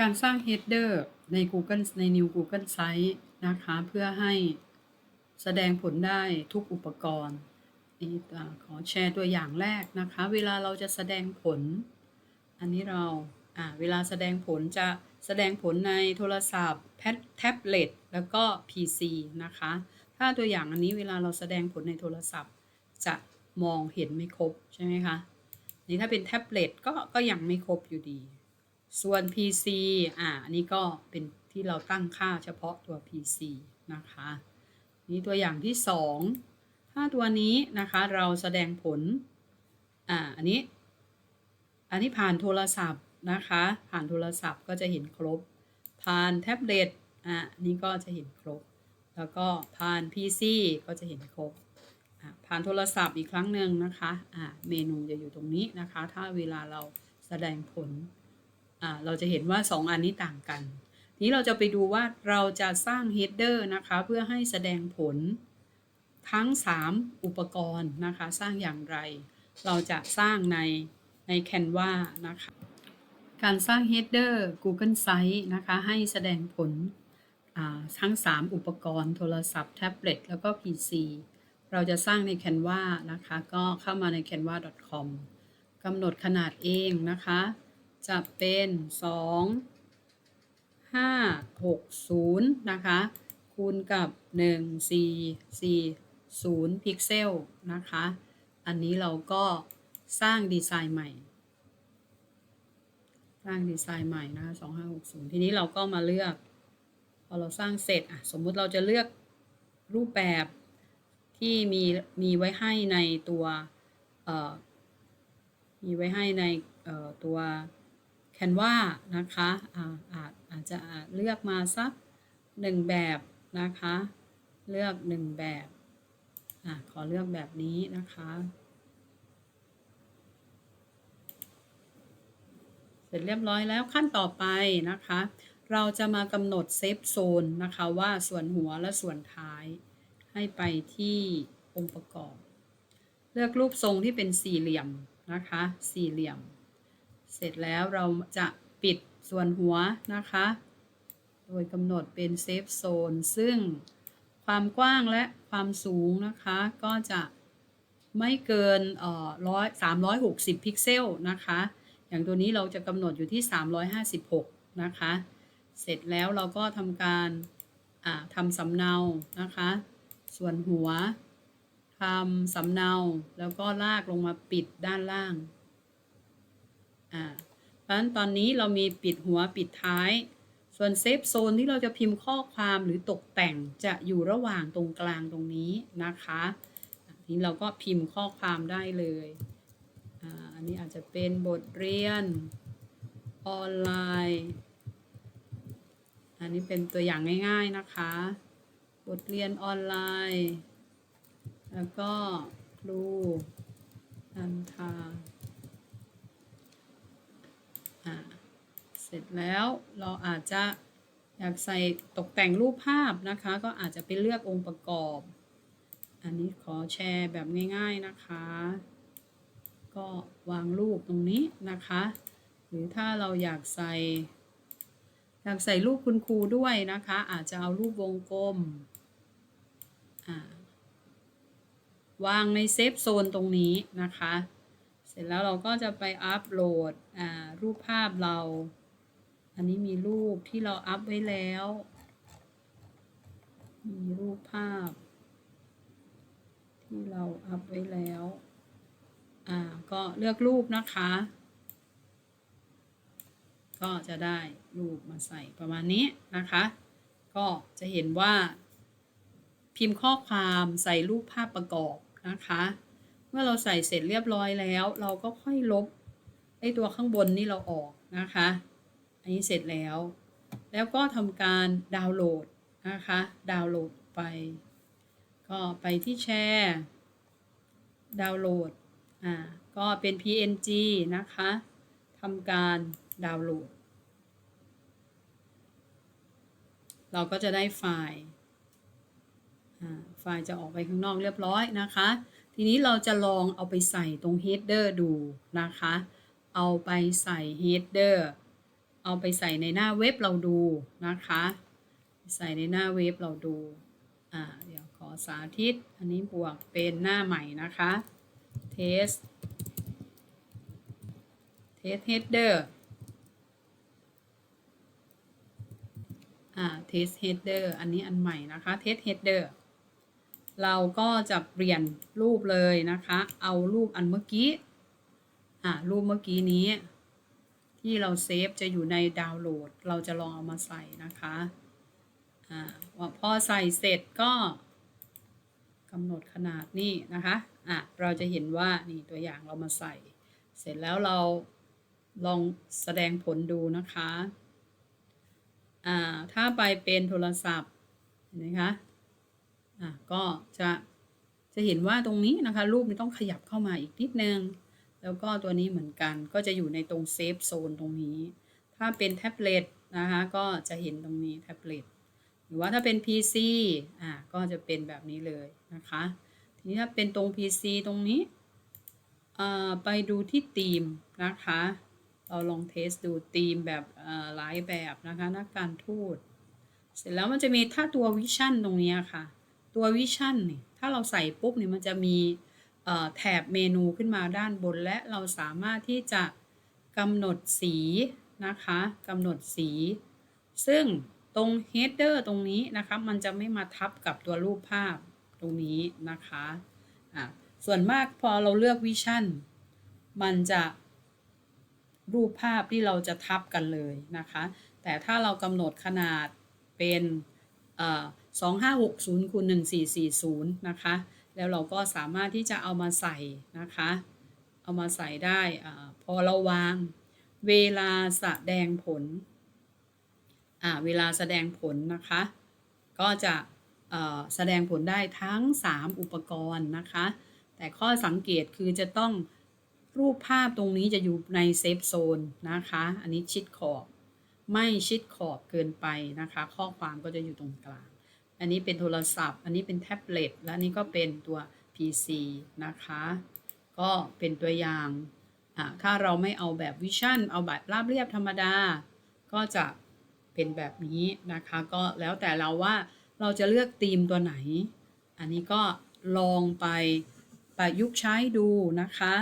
การสร้าง header ใน Google ใน New Google Site นะคะ เพื่อให้แสดงผลได้ทุกอุปกรณ์นี่ขอแชร์ตัวอย่างแรกนะคะ เวลาเราจะแสดงผล อันนี้เราเวลาแสดงผลจะแสดงผลในโทรศัพท์แท็บแท็บเล็ตแล้วก็ PC นะคะ ถ้าตัวอย่างอันนี้เวลาเราแสดงผลในโทรศัพท์ จะมองเห็นไม่ครบใช่ไหมคะ นี่ถ้าเป็นแท็บเล็ตก็ก็ยังไม่ครบอยู่ดี ส่วน PC อ่าอันนี้ก็เป็นที่เราตั้งค่าเฉพาะตัว PC นะคะ นี่ตัวอย่างที่ 2 ถ้าตัวนี้นะคะเราแสดงผล อ่า อันนี้ อันนี้ผ่านโทรศัพท์นะคะ ผ่านโทรศัพท์ก็จะเห็นครบ ผ่านแท็บเล็ต อ่านี่ก็จะเห็นครบ แล้วก็ผ่าน PC ก็จะเห็นครบอะผ่านโทรศัพท์อีกครั้งหนึ่งนะคะ อะเมนูจะอยู่ตรงนี้นะคะ ถ้าเวลาเราแสดงผล เราจะเห็นว่า 2 อันนี้ต่างกันทีนี้เราจะไปดูว่าเราจะสร้าง header นะคะเพื่อให้แสดงผลทั้ง 3 อุปกรณ์นะคะสร้างอย่างไร เราจะสร้างในใน Canva นะคะการสร้าง header Google Site นะคะให้แสดงผลทั้ง 3 อุปกรณ์โทรศัพท์แท็บเล็ตแล้วก็ PC เราจะสร้างใน Canva นะคะ ก็เข้ามาใน canva.com กำหนดขนาดเองนะคะ จะเป็น2 5 6 0นะคะ คูณกับ1 4 4 0พิกเซลนะคะ อันนี้เราก็สร้างดีไซน์ใหม่ สร้างดีไซน์ใหม่นะคะ2560ทีนี้เราก็มาเลือก พอเราสร้างเสร็จอะสมมุติเราจะเลือกรูปแบบที่มีมีไว้ให้ในตัวมีไว้ให้ในเอ่ อตัว Canva นะคะอาอาจอาจจะเลือกมาสักหนึ่งแบบนะคะ เลือกหนึ่งแบบอขอเลือกแบบนี้นะคะ เสร็จเรียบร้อยแล้วขั้นต่อไปนะคะ เราจะมากำหนดเซฟโซนนะคะว่าส่วนหัวและส่วนท้ายให้ไปที่องค์ประกอบ เลือกรูปทรงที่เป็นสี่เหลี่ยมนะคะ สี่เหลี่ยม เสร็จแล้วเราจะปิดส่วนหัวนะคะ โดยกำหนดเป็นเซฟโซนซึ่งความกว้างและความสูงนะคะ ก็จะไม่เกินเอ่อร้อยสามร้อยหกสิบพิกเซลนะคะ อย่างตัวนี้เราจะกำหนดอยู่ที่ 356 นะคะ เสร็จแล้วเราก็ทำการทำสำเนานะคะ ส่วนหัวทำสำเนาแล้วก็ลากลงมาปิดด้านล่าง อ่าเพราะฉะนั้นตอนนี้เรามีปิดหัวปิดท้าย ส่วนเซฟโซนที่เราจะพิมพ์ข้อความหรือตกแต่งจะอยู่ระหว่างตรงกลางตรงนี้นะคะทีนี้เราก็พิมพ์ข้อความได้เลยอันนี้อาจจะเป็นบทเรียนออนไลน์ อันนี้เป็นตัวอย่างง่าย ๆนะคะ บทเรียนออนไลน์ แล้วก็ครูนันท่า เสร็จแล้วเราอาจจะอยากใส่ตกแต่งรูปภาพนะคะ ก็อาจจะไปเลือกองค์ประกอบ อันนี้ขอแชร์แบบง่าย ๆนะคะ ก็วางรูปตรงนี้นะคะ หรือถ้าเราอยากใส่ อยากใส่รูปคุณครูด้วยนะคะ อาจจะเอารูปวงกลมวางในเซฟโซนตรงนี้นะคะ เสร็จแล้วเราก็จะไปอัปโหลดรูปภาพเรา อันนี้มีรูปที่เราอัพไว้แล้ว มีรูปภาพ ที่เราอัพไว้แล้ว อ่า ก็เลือกรูปนะคะ ก็จะได้รูปมาใส่ประมาณนี้นะคะ ก็จะเห็นว่าพิมพ์ข้อความใส่รูปภาพประกอบนะคะ เมื่อเราใส่เสร็จเรียบร้อยแล้ว เราก็ค่อยลบไอ้ตัวข้างบนนี่เราออกนะคะ นนี้เสร็จแล้ว แล้วก็ทำการดาวน์โหลดนะคะ ดาวน์โหลดไป ก็ไปที่แชร์ ดาวน์โหลด อ่า ก็เป็น PNG นะคะทำการดาวน์โหลด เราก็จะได้ไฟล์อ่าไฟล์จะออกไปข้างนอกเรียบร้อยนะคะ ทีนี้เราจะลองเอาไปใส่ตรง header ดูนะคะ เอาไปใส่ header เอาไปใส่ในหน้าเว็บเราดูนะคะ ใส่ในหน้าเว็บเราดูอ่าเดี๋ยวขอสาธิต อันนี้บวกเป็นหน้าใหม่นะคะ test test header อ่า test header อันนี้อันใหม่นะคะ test header เราก็จะเปลี่ยนรูปเลยนะคะ เอารูปอันเมื่อกี้ อ่ารูปเมื่อกี้นี้ ที่เราเซฟจะอยู่ในดาวน์โหลด เราจะลองเอามาใส่นะคะอ่าพอใส่เสร็จก็กำหนดขนาดนี่นะคะอะเราจะเห็นว่านี่ตัวอย่างเรามาใส่ เสร็จแล้วเราลองแสดงผลดูนะคะอ่าถ้าไปเป็นโทรศัพท์เห็นไหมคะอะก็จะจะเห็นว่าตรงนี้นะคะ รูปนี้ต้องขยับเข้ามาอีกนิดนึง แล้วก็ตัวนี้เหมือนกันก็จะอยู่ในตรงเซฟโซนตรงนี้ ถ้าเป็นแท็บเล็ตนะคะก็จะเห็นตรงนี้แท็บเล็ตหรือว่าถ้าเป็น PC อ่าก็จะเป็นแบบนี้เลยนะคะ ทีนี้ถ้าเป็นตรง PC ตรงนี้อ่าไปดูที่ธีมนะคะ เราลองเทสดูธีมแบบอ่าหลายแบบนะคะนักการทูตเสร็จแล้วมันจะมีถ้าตัววิชั่นตรงนี้ค่ะ ตัววิชั่นนี่ถ้าเราใส่ปุ๊บเนี่ยมันจะมี แถบเมนูขึ้นมาด้านบน และเราสามารถที่จะกำหนดสีนะคะกำหนดสี ซึ่งตรง header ตรงนี้นะคะ มันจะไม่มาทับกับตัวรูปภาพตรงนี้นะคะะส่วนมากพอเราเลือกวิชั่นมันจะรูปภาพที่เราจะทับกันเลยนะคะ แต่ถ้าเรากำหนดขนาดเป็น 2560คูณ1440 นะคะ แล้วเราก็สามารถที่จะเอามาใส่นะคะ เอามาใส่ได้อพอเราวาง เวลาแสดงผล เวลาแสดงผลนะคะ ก็จะแสดงผลได้ทั้ง 3 อุปกรณ์นะคะ แต่ข้อสังเกตคือจะต้องรูปภาพตรงนี้จะอยู่ในเซฟโซนนะคะ อันนี้ชิดขอบ ไม่ชิดขอบเกินไปนะคะ ข้อความก็จะอยู่ตรงกลาง อันนี้เป็นโทรศัพท์ อันนี้เป็นแท็บเล็ต และนนี้ก็เป็นตัว PC นะคะ ก็เป็นตัวอย่าง ถ้าเราไม่เอาแบบวิชั่น เอาแบบราบเรียบธรรมดา ก็จะเป็นแบบนี้นะคะ ก็แล้วแต่เราว่าเราจะเลือกธีมตัวไหน อันนี้ก็ลองไปประยุกต์ใช้ดูนะคะ